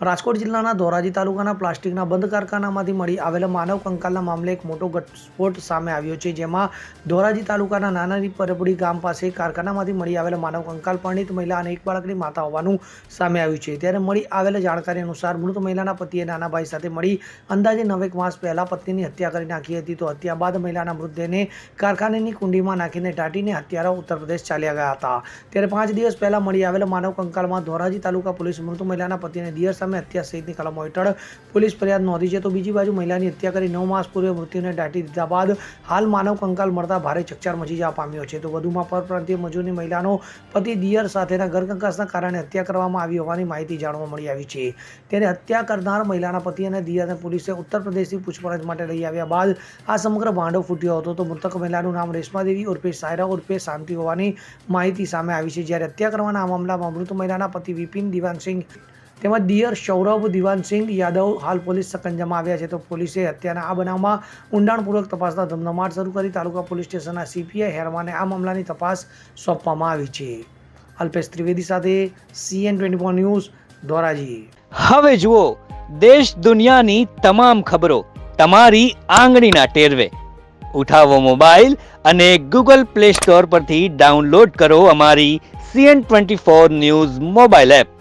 રાજકોટ જિલ્લાના ધોરાજી તાલુકાના પ્લાસ્ટિકના બંધ કારખાનામાંથી મળી આવેલા માનવ કંકાલના મામલે એક મોટો ઘટસ્ફોટ સામે આવ્યો છે, જેમાં ધોરાજી તાલુકાના નાનાની પરબડી ગામ પાસે કારખાનામાંથી મળી આવેલા માનવ કંકાલ પરણિત મહિલા અને એક બાળકની માતા હોવાનું સામે આવ્યું છે. ત્યારે મળી આવેલા જાણકારી અનુસાર મૃત મહિલાના પતિએ નાના ભાઈ સાથે મળી અંદાજે નવેક માસ પહેલાં પત્નીની હત્યા કરી નાખી હતી. તો હત્યા બાદ મહિલાના મૃતદેહને કારખાનાની કુંડીમાં નાખીને ટાટીને હત્યારા ઉત્તર પ્રદેશ ચાલ્યા ગયા હતા. ત્યારે પાંચ દિવસ પહેલાં મળી આવેલા માનવ કંકાલમાં ધોરાજી તાલુકા પોલીસ મૃત મહિલાના પતિને દિયર સામે હત્યા સહિતની કલમો હેઠળ પોલીસ ફરિયાદ નોંધી છે. તો બીજી બાજુ મહિલાની હત્યા કરી નવ માસ પૂર્વે મૃત્યુને દાટી દીધા બાદ હાલ માનવ કંકાલ મળતા ભારે ચકચાર મચી જવા પામ્યો છે. તો વધુમાં પરપ્રાંતીય મજૂરની મહિલાનો પતિ દિયર સાથેના ઘરકંકાસના કારણે હત્યા કરવામાં આવી હોવાની માહિતી જાણવા મળી આવી છે. ત્યારે હત્યા કરનાર મહિલાના પતિ અને દિયરને પોલીસે ઉત્તર પ્રદેશથી પૂછપરછ માટે લઈ આવ્યા બાદ આ સમગ્ર ભાંડો ફૂટ્યો હતો. તો મૃતક મહિલાનું નામ રેશમા દેવી ઉર્ફે સાયરા ઉર્ફે શાંતિ હોવાની માહિતી સામે આવી છે. જ્યારે હત્યા કરવાના આ મામલામાં મૃત મહિલાના પતિ વિપિન દિવાનસિંહ તેમજ દિયર સૌરભ દિવાનસિંહ યાદવ હાલ પોલીસ સકંજામાં આવ્યા છે. તો પોલીસે હત્યાના આ બનાવમાં ઊંડાણપૂર્વક તપાસના ધમધમાટ શરૂ કરી તાલુકા પોલીસ સ્ટેશનના સીપીઆઈ હેરમાને આ મામલાની તપાસ સોંપવામાં આવી છે. અલ્પેશ ત્રિવેદી સાથે CN twenty four news, Dhoraji. હવે જુઓ, દેશ દુનિયાની તમામ ખબરો તમારી આંગળીના ટેરવે. ઉઠાવો મોબાઈલ અને ગૂગલ પ્લે સ્ટોર પરથી ડાઉનલોડ કરો અમારી CN twenty four news mobile app.